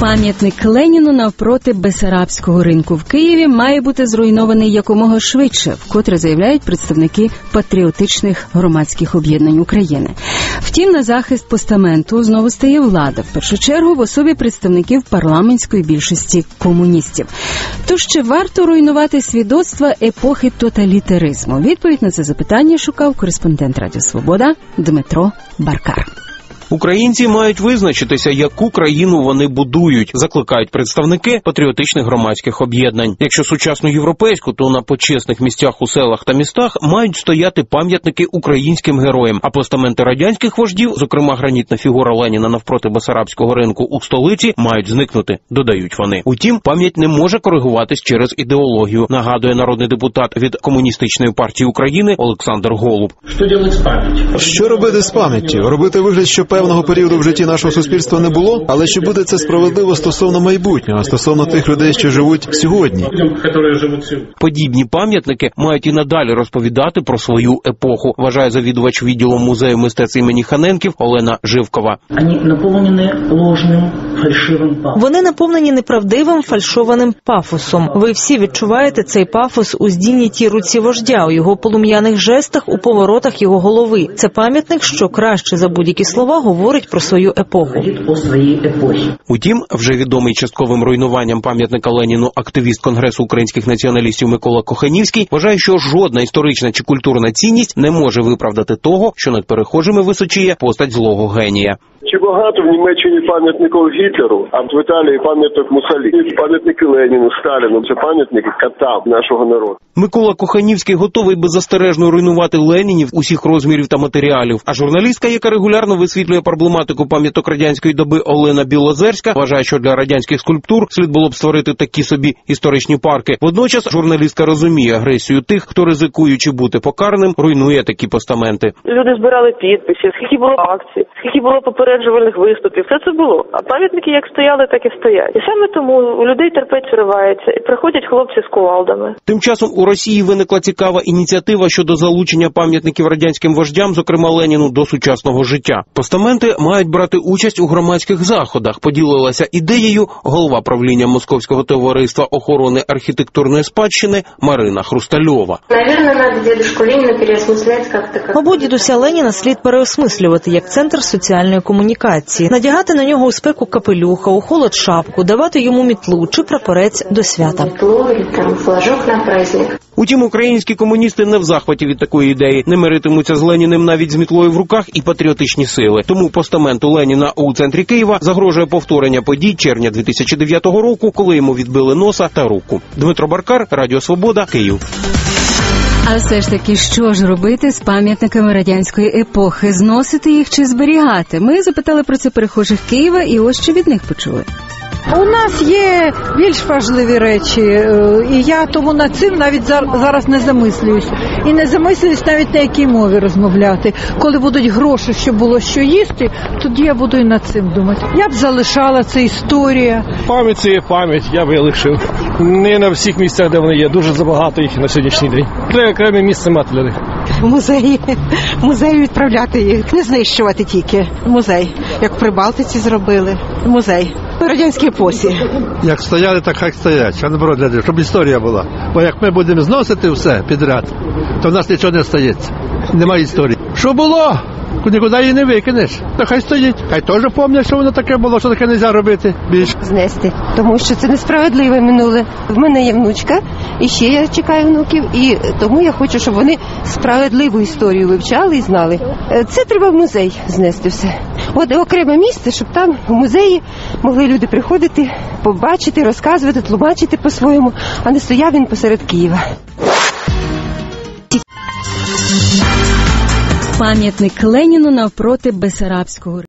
Пам'ятник Леніну навпроти Бесарабського ринку в Києві має бути зруйнований якомога швидше, вкотре заявляють представники патріотичних громадських об'єднань України. Втім, на захист постаменту знову стає влада в першу чергу в особі представників парламентської більшості комуністів. Тож чи варто руйнувати свідоцтва епохи тоталітаризму? Відповідь на це запитання шукав кореспондент Радіо Свобода Дмитро Баркар. Українці мають визначитися, яку країну вони будують, закликають представники патріотичних громадських об'єднань. Якщо сучасну європейську, то на почесних місцях у селах та містах мають стояти пам'ятники українським героям, а постаменти радянських вождів, зокрема гранітна фігура Леніна навпроти Басарабського ринку у столиці, мають зникнути. Додають вони. Утім, пам'ять не може коригуватись через ідеологію. Нагадує народний депутат від комуністичної партії України Олександр Голуб. Що робити з пам'яттю? Що робити з пам'яттю? Робити вигляд, що певного періоду в житті нашого суспільства не було, але чи буде це справедливо стосовно майбутнього, стосовно тих людей, що живуть сьогодні? Подібні пам'ятники мають і надалі розповідати про свою епоху. Вважає завідувач відділу музею мистецтв імені Ханенків Олена Живкова. Вони наповнені ложним, фальшивим пафосом. Вони наповнені неправдивим фальшованим пафосом. Ви всі відчуваєте цей пафос у здійнятій руці вождя, у його полум'яних жестах, у поворотах його голови. Це пам'ятник, що краще за будь-які слова говорить про свою епоху. Утім, вже відомий частковим руйнуванням пам'ятника Леніну активіст Конгресу українських націоналістів Микола Коханівський вважає, що жодна історична чи культурна цінність не може виправдати того, що над перехожими височіє постать злого генія. Чи багато в Німеччині пам'ятників Гітлеру, а в Італії пам'ятник Муссоліні, пам'ятники Леніну, Сталіну, це пам'ятники катам нашого народу. Микола Коханівський готовий беззастережно руйнувати Ленінів усіх розмірів та матеріалів. А журналістка, яка регулярно висвітлює проблематику пам'яток радянської доби Олена Білозерська, вважає, що для радянських скульптур слід було б створити такі собі історичні парки. Водночас журналістка розуміє агресію тих, хто ризикуючи бути покараним, руйнує такі постаменти. Люди збирали підписи, скільки було акцій, скільки було попереджувальних виступів. Все це було. А пам'ятники як стояли, так і стоять. І саме тому у людей терпець виривається і приходять хлопці з кувалдами. Тим часом у Росії виникла цікава ініціатива щодо залучення пам'ятників радянським вождям, зокрема Леніну, до сучасного життя. Постаменти мають брати участь у громадських заходах. Поділилася ідеєю голова правління Московського товариства охорони архітектурної спадщини Марина Хрустальова. Наверное, надо дедушку Ленина переосмыслять как-то. Мабуть, дідуся Леніна слід переосмислювати як центр соціальної комунікації, надягати на нього у спеку капелюха, у холод шапку, давати йому мітлу чи прапорець до свята. Там флажок на праздник. Утім, українські комуністи не в захваті від такої ідеї, не миритимуться з Леніним навіть з мітлою в руках і патріотичні сили. Тому постаменту Леніна у центрі Києва загрожує повторення подій червня 2009 року, коли йому відбили носа та руку. Дмитро Баркар, Радіо Свобода, Київ. А все ж таки, що ж робити з пам'ятниками радянської епохи? Зносити їх чи зберігати? Ми запитали про це перехожих Києва, і ось що від них почули. У нас є більш важливі речі, е, і я тому над цим навіть зар- зараз не замислююсь. І не замислююсь навіть на якій мові розмовляти. Коли будуть гроші, щоб було що їсти, тоді я буду і над цим думати. Я б залишала це історія. Пам'ять це є пам'ять, я би лишив. Не на всіх місцях, де вони є, дуже забагато їх на сьогоднішній день. Треба окреме місце мати для них. в музеї, в музей відправляти їх, не знищувати тільки музей, як в Прибалтиці зробили. Музей в радянській епосі. Як стояли, так хай стоять. А наоборот, для щоб історія була. Бо як ми будемо зносити все підряд, то в нас нічого не стається. Немає історії. Що було? Нікуди її не викинеш. То хай стоїть. Хай теж пам'ятає, що воно таке було, що таке не можна робити. Більш знести, тому що це несправедливе минуле. В мене є внучка, і ще я чекаю внуків, і тому я хочу, щоб вони справедливу історію вивчали і знали. Е, Це треба в музей знести все. От окреме місце, щоб там в музеї могли люди приходити, побачити, розказувати, тлумачити по-своєму, а не стояв він посеред Києва. Пам'ятник Леніну навпроти Бесарабського